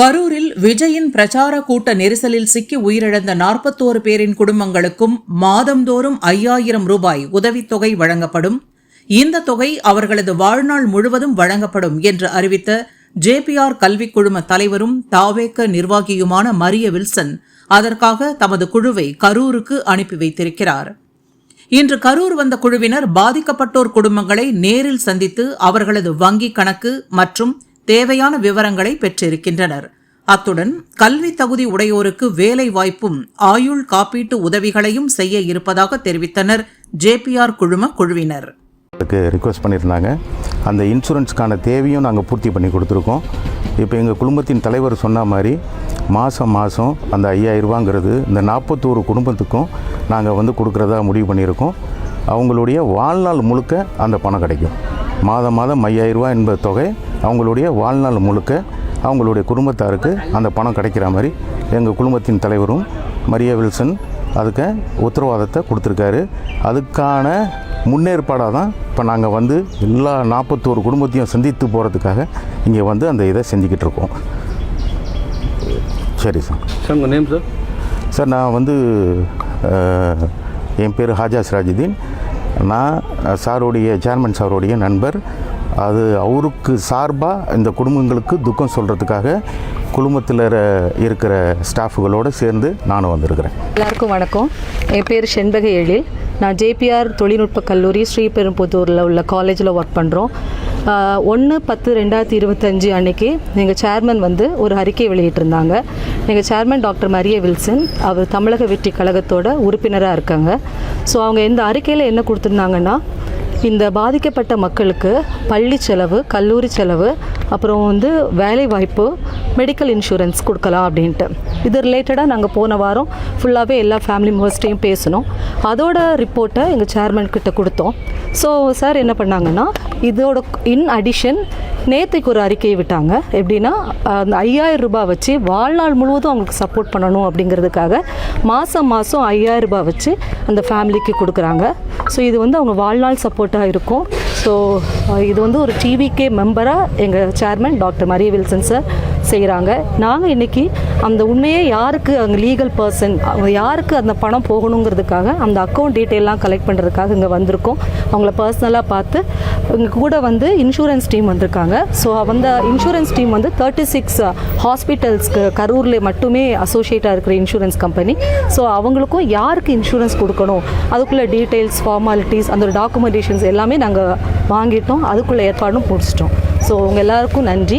கரூரில் விஜயின் பிரச்சார கூட்ட நெரிசலில் சிக்கி உயிரிழந்த நாற்பத்தோரு பேரின் குடும்பங்களுக்கும் மாதந்தோறும் ஐயாயிரம் ரூபாய் உதவித்தொகை வழங்கப்படும். இந்த தொகை அவர்களது வாழ்நாள் முழுவதும் வழங்கப்படும் என்று அறிவித்த ஜேபிஆர் கல்விக் குழும தலைவரும் தாவேக்க நிர்வாகியுமான மரிய வில்சன் அதற்காக தமது குழுவை கரூருக்கு அனுப்பி வைத்திருக்கிறார். இன்று கரூர் வந்த குழுவினர் பாதிக்கப்பட்டோர் குடும்பங்களை நேரில் சந்தித்து அவர்களது வங்கிக் கணக்கு மற்றும் தேவையான விவரங்களை பெற்றிருக்கின்றனர். அத்துடன் கல்வி தகுதி உடையோருக்கு வேலை வாய்ப்பும் ஆயுள் காப்பீட்டு உதவிகளையும் செய்ய இருப்பதாக தெரிவித்தனர் ஜேபிஆர் குழும குழுவினர். அதுக்கு ரிக்வெஸ்ட் பண்ணியிருந்தாங்க. அந்த இன்சூரன்ஸ்க்கான தேவையும் நாங்கள் பூர்த்தி பண்ணி கொடுத்துருக்கோம். இப்போ எங்கள் குடும்பத்தின் தலைவர் சொன்ன மாதிரி மாதம் மாதம் அந்த ஐயாயிரரூபாங்கிறது இந்த நாற்பத்தோரு குடும்பத்துக்கும் நாங்கள் வந்து கொடுக்குறதா முடிவு பண்ணியிருக்கோம். அவங்களுடைய வாழ்நாள் முழுக்க அந்த பணம் கிடைக்கும். மாதம் மாதம் ஐயாயிரரூபா என்பது தொகை அவங்களுடைய வாழ்நாள் முழுக்க அவங்களுடைய குடும்பத்தாருக்கு அந்த பணம் கிடைக்கிற மாதிரி எங்கள் குடும்பத்தின் தலைவரும் மரியா வில்சன் அதுக்கு உத்தரவாதத்தை கொடுத்துருக்காரு. அதுக்கான முன்னேற்பாடாக தான் இப்போ நாங்கள் வந்து எல்லா நாற்பத்தோரு குடும்பத்தையும் சந்தித்து போகிறதுக்காக இங்கே வந்து அந்த இதை செஞ்சுக்கிட்டு இருக்கோம். சரி சார். சார் உங்கள் நேம் சார்? சார் நான் வந்து என் பேர் ஹாஜா சிராஜுதீன் நான் சாருடைய சேர்மன் சாருடைய நண்பர். அது அவருக்கு சார்பாக இந்த குடும்பங்களுக்கு துக்கம் சொல்கிறதுக்காக குடும்பத்தில் இருக்கிற ஸ்டாஃபுகளோடு சேர்ந்து நானும் வந்திருக்கிறேன். எல்லாருக்கும் வணக்கம். என் பேர் செண்பக எழில். நான் ஜேபிஆர் தொழில்நுட்ப கல்லூரி ஸ்ரீபெரும்புதூரில் உள்ள காலேஜில் ஒர்க் பண்ணுறோம் ஒன்று பத்து ரெண்டாயிரத்தி இருபத்தஞ்சு அன்னைக்கு எங்கள் சேர்மன் வந்து ஒரு அறிக்கை வெளியிட்டிருந்தாங்க. எங்கள் சேர்மன் டாக்டர் மரிய வில்சன் அவர் தமிழக வெற்றி கழகத்தோட உறுப்பினராக இருக்காங்க. ஸோ அவங்க இந்த அறிக்கையில் என்ன கொடுத்துருந்தாங்கன்னா இந்த பாதிக்கப்பட்ட மக்களுக்கு பள்ளி செலவு கல்லூரி செலவு அப்புறம் வந்து வேலை வாய்ப்பு மெடிக்கல் இன்சூரன்ஸ் கொடுக்கலாம் அப்படின்ட்டு. இது ரிலேட்டடாக நாங்கள் போன வாரம் ஃபுல்லாகவே எல்லா ஃபேமிலி மெம்பர்ஸ்டையும் பேசணும் அதோட ரிப்போர்ட்டை எங்கள் சேர்மன் கிட்ட கொடுத்தோம். ஸோ சார் என்ன பண்ணாங்கன்னா இதோட இன் அடிஷன் நேற்றுக்கு ஒரு அறிக்கையை விட்டாங்க. எப்படின்னா அந்த ஐயாயிரம் ரூபாய் வச்சு வாழ்நாள் முழுவதும் அவங்களுக்கு சப்போர்ட் பண்ணணும் அப்படிங்கிறதுக்காக மாதம் மாதம் ஐயாயிரம் ரூபாய் வச்சு அந்த ஃபேமிலிக்கு கொடுக்குறாங்க. ஸோ இது வந்து அவங்க வாழ்நாள் சப்போர்ட்டாக இருக்கும். ஸோ இது வந்து ஒரு டிவிகே மெம்பராக எங்கள் chairman doctor Maria Wilson sir செய்கிறாங்க நாங்கள் இன்றைக்கி அந்த உண்மையே யாருக்கு அங்கே லீகல் பர்சன் அவங்க யாருக்கு அந்த பணம் போகணுங்கிறதுக்காக அந்த அக்கௌண்ட் டீட்டெயிலாம் கலெக்ட் பண்ணுறதுக்காக இங்கே வந்திருக்கோம். அவங்கள பர்சனலாக பார்த்து இங்கே கூட வந்து இன்சூரன்ஸ் டீம் வந்திருக்காங்க. ஸோ அந்த இன்சூரன்ஸ் டீம் வந்து தேர்ட்டி சிக்ஸ் ஹாஸ்பிட்டல்ஸ்க்கு கரூரில் மட்டுமே அசோசியேட்டாக இருக்கிற இன்சூரன்ஸ் கம்பெனி ஸோ அவங்களுக்கும் யாருக்கு இன்சூரன்ஸ் கொடுக்கணும்? அதுக்குள்ளே டீட்டெயில்ஸ் ஃபார்மாலிட்டிஸ் அந்த டாக்குமெண்டேஷன்ஸ் எல்லாமே நாங்கள் வாங்கிட்டோம். அதுக்குள்ளே ஏற்பாடும் முடிச்சிட்டோம். ஸோ உங்கள் எல்லாருக்கும் நன்றி.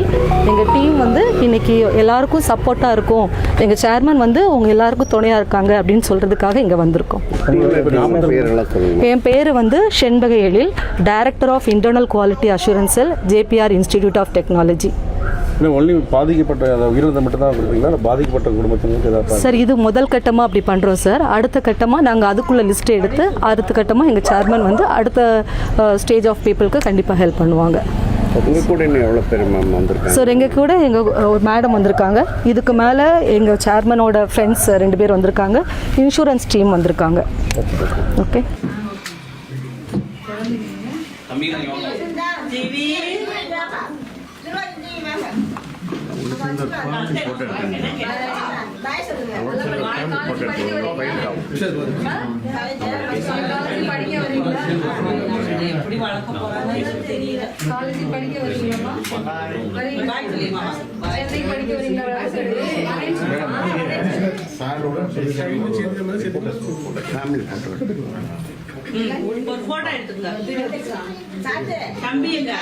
எங்கள் டீம் வந்து இன்னைக்கு எல்லாருக்கும் சப்போர்ட்டாக இருக்கும். எங்கள் சேர்மன் வந்து உங்க எல்லாருக்கும் துணையாக இருக்காங்க அப்படின்னு சொல்கிறதுக்காக இங்கே வந்திருக்கோம். என் பேர் வந்து Shenbaga Ezhil director of internal quality அஷூரன்ஸில் JPR institute of technology இல்லை ஒன்லி பாதிக்கப்பட்ட அதை உயிரிழந்த மட்டும் தான் கொடுக்குறீங்களா இல்லை பாதிக்கப்பட்ட குடும்பத்தினருக்கு ஏதாவது சார் இது முதல் கட்டமாக அப்படி பண்ணுறோம் சார் அடுத்த கட்டமாக நாங்கள் அதுக்குள்ளே லிஸ்ட் எடுத்து அடுத்த கட்டமாக எங்கள் சேர்மன் வந்து அடுத்த ஸ்டேஜ் ஆஃப் பீப்புளுக்கு கண்டிப்பாக ஹெல்ப் பண்ணுவாங்க. உங்கள் கூட இன்னும் எவ்வளோ பேர் மேம் வந்திருக்காங்க? சார் எங்கள் கூட எங்கள் ஒரு மேடம் வந்திருக்காங்க. இதுக்கு மேலே எங்கள் சேர்மனோட ஃப்ரெண்ட்ஸ் ரெண்டு பேர் வந்திருக்காங்க. இன்சூரன்ஸ் டீம் வந்திருக்காங்க. ஓகே ஃபோட்டோ ஒரு போட்டோ எடுத்துங்க தம்பி எங்க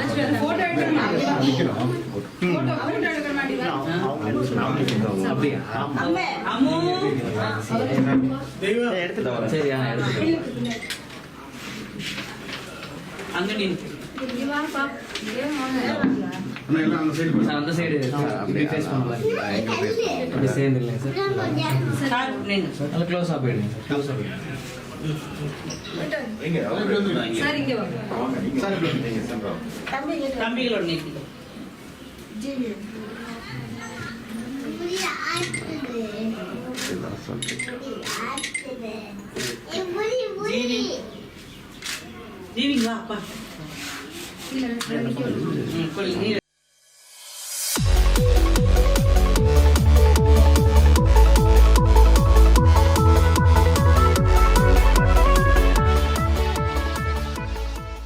அங்க நின்று அந்த சைடு சேர்ந்து இல்லைங்க சார் சார் நின்று நல்லா போயிடுங்க சார் க்ளோஸாக தம்பிகளோட நிறுத்தி ஜீவிங்களா அப்பா?